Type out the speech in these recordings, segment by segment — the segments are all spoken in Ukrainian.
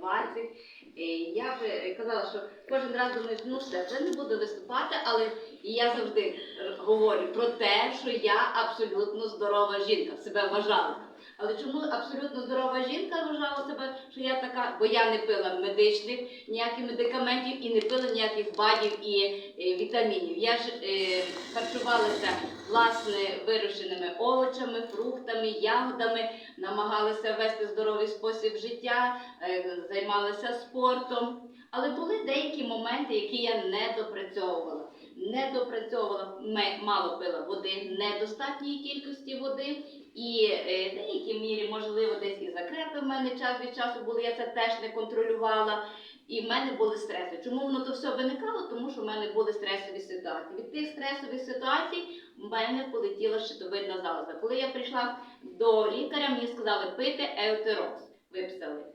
20. Е, Я би е, казала, що кожен раз думаю, ну все, вже не буду виступати, але я завжди говорю про те, що я абсолютно здорова жінка, себе вважала. Але чому абсолютно здорова жінка вважала себе, що я така, бо я не пила медичних ніяких медикаментів і не пила ніяких бадів і е, вітамінів. Я ж е, харчувалася власне вирощеними овочами, фруктами, ягодами, намагалася вести здоровий спосіб життя, е, займалася спортом. Але були деякі моменти, які я не допрацьовувала. Не допрацьовувала, мало пила води, недостатньої кількості води, і е, в деякій мірі, можливо, десь і закрепи в мене час від часу були, я це теж не контролювала. І в мене були стреси. Чому воно то все виникало? Тому що в мене були стресові ситуації. Від тих стресових ситуацій в мене полетіла щитовидна залоза. Коли я прийшла до лікаря, мені сказали пити еутерокс. Виписали.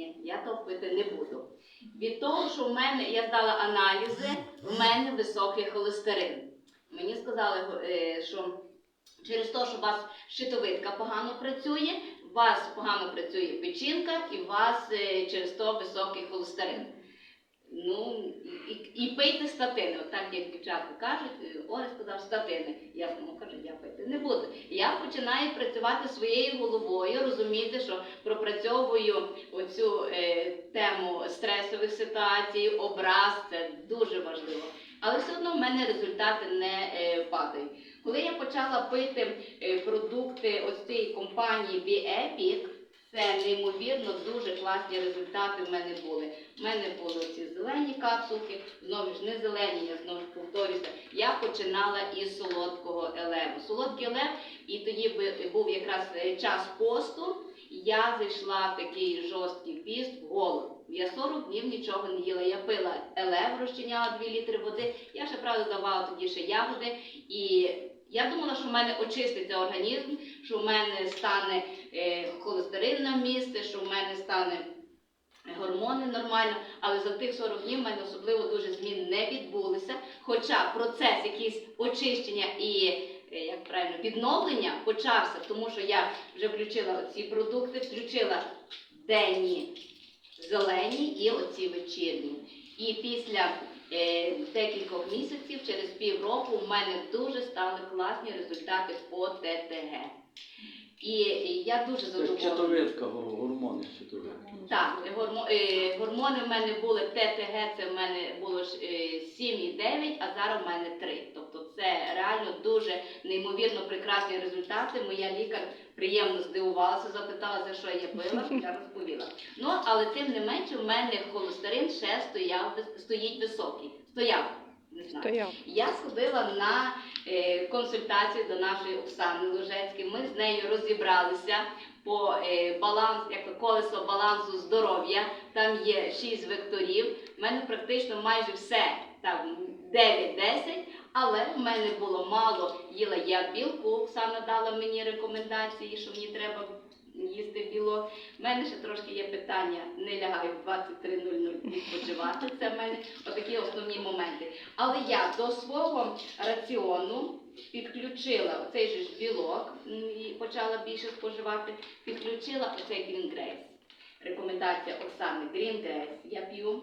Ні, я то пити не буду. Від того, що в мене я здала аналізи, в мене високий холестерин. Мені сказали, е, що через те, що у вас щитовидка погано працює, у вас погано працює печінка і у вас е, через то високий холестерин. Ну, і, і пийте статини. От так як дівчатка кажуть, е, Оля сказав статини. Я тому кажу, я пити не буду. Я починаю працювати своєю головою, розуміти, що пропрацьовую оцю е, тему стресових ситуацій, образ, це дуже важливо. Але все одно в мене результати не е, падають. Коли я почала пити е, продукти ось цієї компанії BEPIC, це неймовірно дуже класні результати в мене були. У мене були ці зелені капсулки, знову ж не зелені, я знову ж повторюся. Я починала із солодкого елеву. Солодкий елев, і тоді був якраз е, час посту. Я зайшла в такий жорсткий піст в голод. Я 40 днів нічого не їла. Я пила елев, розчиняла 2 літри води. Я ще правда давала тоді ще ягоди. І я думала, що в мене очиститься організм, що в мене стане е, холестерин на місце, що в мене стане гормони нормально, але за тих 40 днів в мене особливо дуже змін не відбулися. Хоча процес якийсь очищення і е, як правильно відновлення почався, тому що я вже включила ці продукти, включила денні зелені і оці вечірні. І після е, декількох місяців, через півроку, в мене дуже стали класні результати по ТТГ. І я дуже Це задоволена. щитовидка, гормони щитовидки. Так, е, гормони в мене були ТТГ, це в мене було е, 7,9, а зараз в мене 3. Це реально дуже неймовірно прекрасні результати. Моя лікар приємно здивувалася, запитала, за що я пила, я розповіла. Ну, але тим не менше, в мене холестерин ще стояв, стоїть високий. Стояв. Не знаю. Стояв. Я сходила на е, консультацію до нашої Оксани Лужецької. Ми з нею розібралися по е, баланс, як колесо балансу здоров'я. Там є 6 векторів. У мене практично майже все там 9-10, але в мене було мало. Їла я білку. Оксана дала мені рекомендації, що мені треба їсти білок. У мене ще трошки є питання. Не лягаю в 23.00 відпочивати. Це в мене отакі основні моменти. Але я до свого раціону підключила оцей же ж білок і почала більше споживати. Підключила оцей Grace. Рекомендація Оксани Grace я п'ю.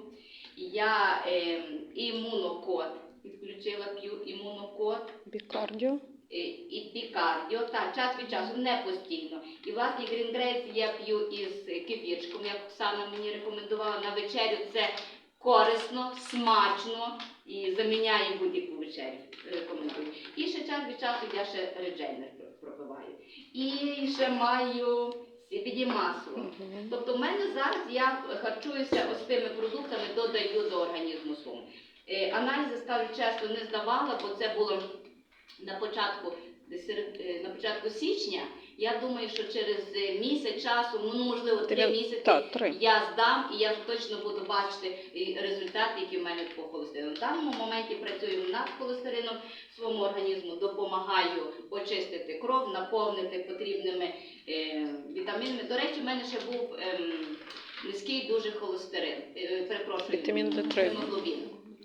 Я ем, імунокод підключила, п'ю імунокод. Бікардіо. Е, і пікардіо, так, час від часу, не постійно. І власне грінгрейс я п'ю із кефірчиком, як Оксана мені рекомендувала на вечерю. Це корисно, смачно і заміняє будь-яку вечерю. Рекомендую. І ще час від часу я ще реджейнер пропиваю. І ще маю масло. Мгм. Тобто в мене зараз я харчуюся ось тими продуктами, додаю до організму свого. Е, Аналізи, скажу чесно, не здавала, бо це було на початку, серед- е, на початку січня. Я думаю, що через е, місяць часу, ну можливо, три місяці та, три. я здам і я точно буду бачити результати, які в мене по холестерину. В даному моменті працюю над холестерином своєму організму, допомагаю очистити кров, наповнити потрібними е, вітамінами. До речі, в мене ще був ем, низький дуже холестерин. Е, перепрошую, Вітамін D3. гемоглобін.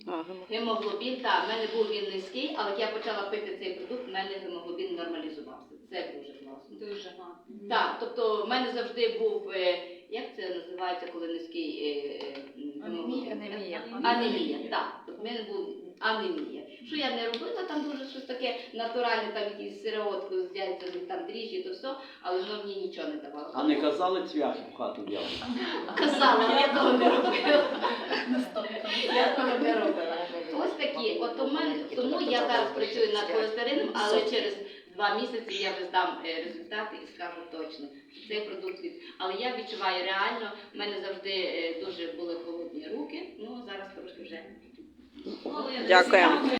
Ага. Гемоглобін, так, в мене був він низький, але як я почала пити цей продукт, в мене гемоглобін нормалізувався. Це дуже класно. Дуже гарно. Так, тобто в мене завжди був, е, як це називається, коли низький е, е, Анемія. Анемія. Анемія, так. Тобто в мене був анемія. Що я не робила, там дуже щось таке натуральне, там якісь сироотку з яйцями, там дріжджі, то все, але воно мені нічого не давало. А не казали цвяхи в хату взяли? Казала, я того не робила. Я того не робила. Ось такі. От у мене, тому я зараз працюю над холестерином, але через два місяці я вже здам е, результати і скажу точно, що цей продукт від. Але я відчуваю реально, в мене завжди е, дуже були холодні руки, ну зараз трошки вже. Дякую.